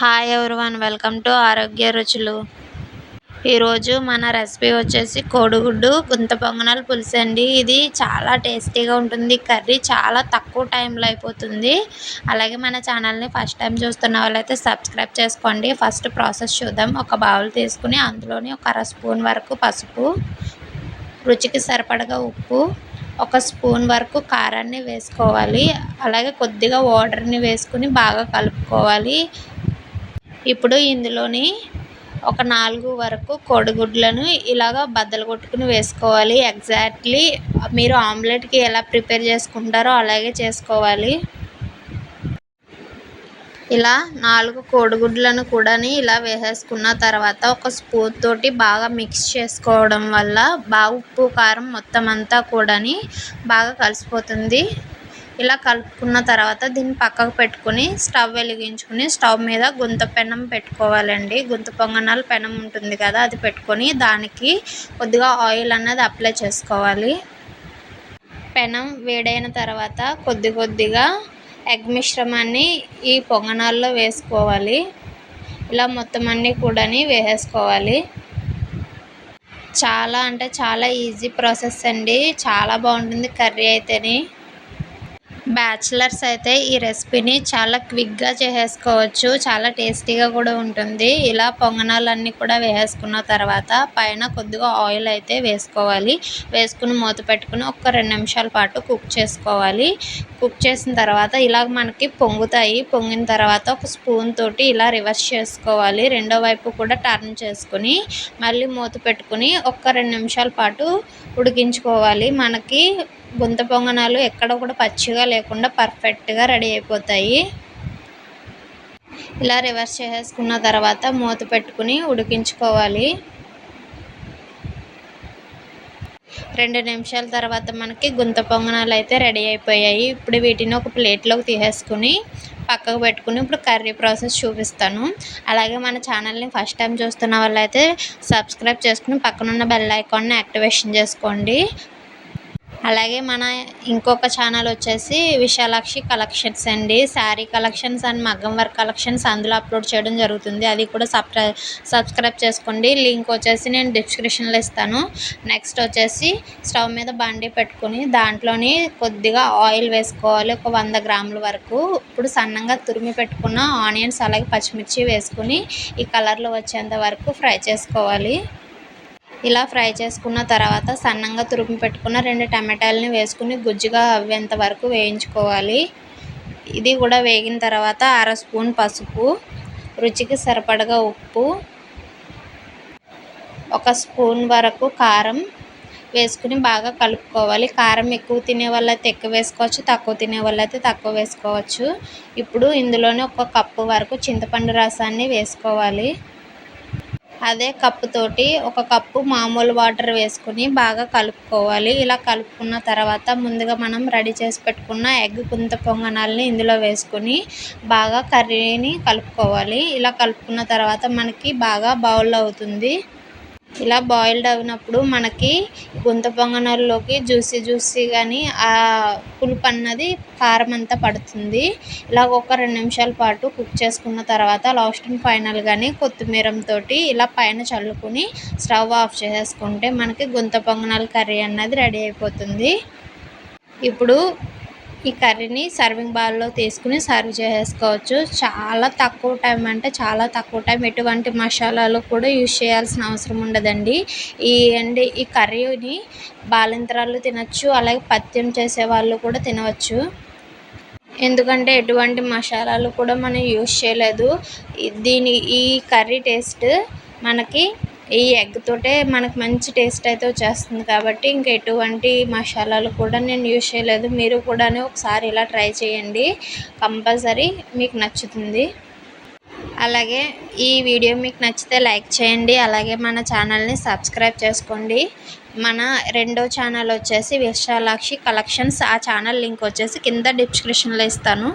Hi everyone welcome to ఆరోగ్య రుచులు ఈరోజు మన రెసిపీ వచ్చేసి కోడిగుడ్డు గుంత పొంగనాలు పులుసు అండి. ఇది చాలా టేస్టీగా ఉంటుంది. కర్రీ చాలా తక్కువ టైంలో అయిపోతుంది. అలాగే మన ఛానల్ని ఫస్ట్ టైం చూస్తున్న వాళ్ళైతే సబ్స్క్రైబ్ చేసుకోండి. ఫస్ట్ ప్రాసెస్ చూద్దాం. ఒక బౌల్ తీసుకుని అందులోని ఒక అర స్పూన్ వరకు పసుపు రుచికి సరిపడగా ఉప్పు ఒక స్పూన్ వరకు కారాన్ని వేసుకోవాలి. అలాగే కొద్దిగా వాటర్ని వేసుకుని బాగా కలుపుకోవాలి. ఇప్పుడు ఇందులోని ఒక నాలుగు వరకు కోడిగుడ్లను ఇలాగ బద్దలు కొట్టుకుని వేసుకోవాలి. ఎగ్జాక్ట్లీ మీరు ఆమ్లెట్కి ఎలా ప్రిపేర్ చేసుకుంటారో అలాగే చేసుకోవాలి. ఇలా నాలుగు కోడిగుడ్లను కూడా ఇలా వేసేసుకున్న తర్వాత ఒక స్పూన్ తోటి బాగా మిక్స్ చేసుకోవడం వల్ల బాగా ఉప్పు కారం మొత్తం అంతా కూడాని బాగా కలిసిపోతుంది. ఇలా కలుపుకున్న తర్వాత దీన్ని పక్కకు పెట్టుకుని స్టవ్ వెలిగించుకుని స్టవ్ మీద గుంత పెనం పెట్టుకోవాలండి. గుంత పొంగనాలు పెనం ఉంటుంది కదా అది పెట్టుకొని దానికి కొద్దిగా ఆయిల్ అన్నది అప్లై చేసుకోవాలి. పెనం వేడైన తర్వాత కొద్ది కొద్దిగా ఎగ్ మిశ్రమాన్ని ఈ పొంగనాల్లో వేసుకోవాలి. ఇలా మొత్తం అన్నీ కూడా వేసేసుకోవాలి. చాలా అంటే చాలా ఈజీ ప్రాసెస్ అండి. చాలా బాగుంటుంది కర్రీ అయితేని. బ్యాచిలర్స్ అయితే ఈ రెసిపీని చాలా క్విక్గా చేసేసుకోవచ్చు చాలా టేస్టీగా కూడా ఉంటుంది. ఇలా పొంగనాలన్నీ కూడా వేసేసుకున్న తర్వాత పైన కొద్దిగా ఆయిల్ అయితే వేసుకోవాలి. వేసుకుని మూత పెట్టుకుని ఒక రెండు నిమిషాల పాటు కుక్ చేసుకోవాలి. కుక్ చేసిన తర్వాత ఇలా మనకి పొంగుతాయి. పొంగిన తర్వాత ఒక స్పూన్ తోటి ఇలా రివర్స్ చేసుకోవాలి. రెండో వైపు కూడా టర్న్ చేసుకుని మళ్ళీ మూత పెట్టుకుని ఒక రెండు నిమిషాల పాటు ఉడికించుకోవాలి. మనకి గుంత పొంగనాలు ఎక్కడ కూడా పచ్చిగా లేకుండా పర్ఫెక్ట్గా రెడీ అయిపోతాయి. ఇలా రివర్స్ చేసేసుకున్న తర్వాత మూత పెట్టుకుని ఉడికించుకోవాలి. రెండు నిమిషాల తర్వాత మనకి గుంత పొంగనాలు అయితే రెడీ అయిపోయాయి. ఇప్పుడు వీటిని ఒక ప్లేట్లోకి తీసేసుకుని పక్కకు పెట్టుకుని ఇప్పుడు కర్రీ ప్రాసెస్ చూపిస్తాను. అలాగే మన ఛానల్ని ఫస్ట్ టైం చూస్తున్న వాళ్ళైతే సబ్స్క్రైబ్ చేసుకుని పక్కనున్న బెల్ ఐకాన్ని యాక్టివేషన్ చేసుకోండి. అలాగే మన ఇంకొక ఛానల్ వచ్చేసి విశాలాక్షి కలెక్షన్స్ అండి. శారీ కలెక్షన్స్ అండ్ మగ్గం వర్క్ కలెక్షన్స్ అందులో అప్లోడ్ చేయడం జరుగుతుంది. అది కూడా సబ్స్క్రై సబ్స్క్రైబ్ చేసుకోండి. లింక్ వచ్చేసి నేను డిస్క్రిప్షన్లో ఇస్తాను. నెక్స్ట్ వచ్చేసి స్టవ్ మీద బండి పెట్టుకుని దాంట్లోని కొద్దిగా ఆయిల్ వేసుకోవాలి. ఒక వంద గ్రాముల వరకు. ఇప్పుడు సన్నంగా తురిమి పెట్టుకున్న ఆనియన్స్ అలాగే పచ్చిమిర్చి వేసుకుని ఈ కలర్లో వచ్చేంత వరకు ఫ్రై చేసుకోవాలి. ఇలా ఫ్రై చేసుకున్న తర్వాత సన్నంగా తురుము పెట్టుకున్న రెండు టమాటాలని వేసుకుని గుజ్జుగా అవ్వేంత వరకు వేయించుకోవాలి. ఇది కూడా వేగిన తర్వాత అర స్పూన్ పసుపు రుచికి సరిపడగా ఉప్పు ఒక స్పూన్ వరకు కారం వేసుకుని బాగా కలుపుకోవాలి. కారం ఎక్కువ తినే వాళ్ళైతే ఎక్కువ వేసుకోవచ్చు తక్కువ తినే వాళ్ళైతే తక్కువ వేసుకోవచ్చు. ఇప్పుడు ఇందులోనే ఒక కప్పు వరకు చింతపండు రసాన్ని వేసుకోవాలి. అదే కప్పుతోటి ఒక కప్పు మామూలు వాటర్ వేసుకుని బాగా కలుపుకోవాలి. ఇలా కలుపుకున్న తర్వాత ముందుగా మనం రెడీ చేసి పెట్టుకున్న ఎగ్ కుంత పొంగనాలని ఇందులో వేసుకొని బాగా కర్రీని కలుపుకోవాలి. ఇలా కలుపుకున్న తర్వాత మనకి బాగా బౌల్ అవుతుంది. ఇలా బాయిల్డ్ అయినప్పుడు మనకి గుంత పొంగనాల్లోకి జ్యూసీ జ్యూసీ కానీ ఆ పులుపు అన్నది కారం అంతా పడుతుంది. ఇలా ఒక రెండు నిమిషాల పాటు కుక్ చేసుకున్న తర్వాత లాస్ట్ అండ్ ఫైనల్ కానీ కొత్తిమీరంతో ఇలా పైన చల్లుకుని స్టవ్ ఆఫ్ చేసేసుకుంటే మనకి గుంత పొంగనాల కర్రీ అన్నది రెడీ అయిపోతుంది. ఇప్పుడు ఈ కర్రీని సర్వింగ్ బౌల్లో తీసుకుని సర్వ్ చేసుకోవచ్చు. చాలా తక్కువ టైం అంటే చాలా తక్కువ టైం ఎటువంటి మసాలాలు కూడా యూజ్ చేయాల్సిన అవసరం ఉండదండి. ఈ అండి ఈ కర్రీని బాలింతరాలు తినచ్చు అలాగే పత్యం చేసే వాళ్ళు కూడా తినవచ్చు. ఎందుకంటే ఎటువంటి మసాలాలు కూడా మనం యూజ్ చేయలేదు. దీని ఈ కర్రీ టేస్ట్ మనకి ఈ ఎగ్ తోటే మనకు మంచి టేస్ట్ అయితే వచ్చేస్తుంది కాబట్టి ఇంకా ఎటువంటి మసాలాలు కూడా నేను యూజ్ చేయలేదు. మీరు కూడా ఒకసారి ఇలా ట్రై చేయండి. కంపల్సరీ మీకు నచ్చుతుంది. అలాగే ఈ వీడియో మీకు నచ్చితే లైక్ చేయండి. అలాగే మన ఛానల్ని సబ్స్క్రైబ్ చేసుకోండి. మన రెండో ఛానల్ వచ్చేసి విశాలాక్షి కలెక్షన్స్. ఆ ఛానల్ లింక్ వచ్చేసి కింద డిస్క్రిప్షన్లో ఇస్తాను.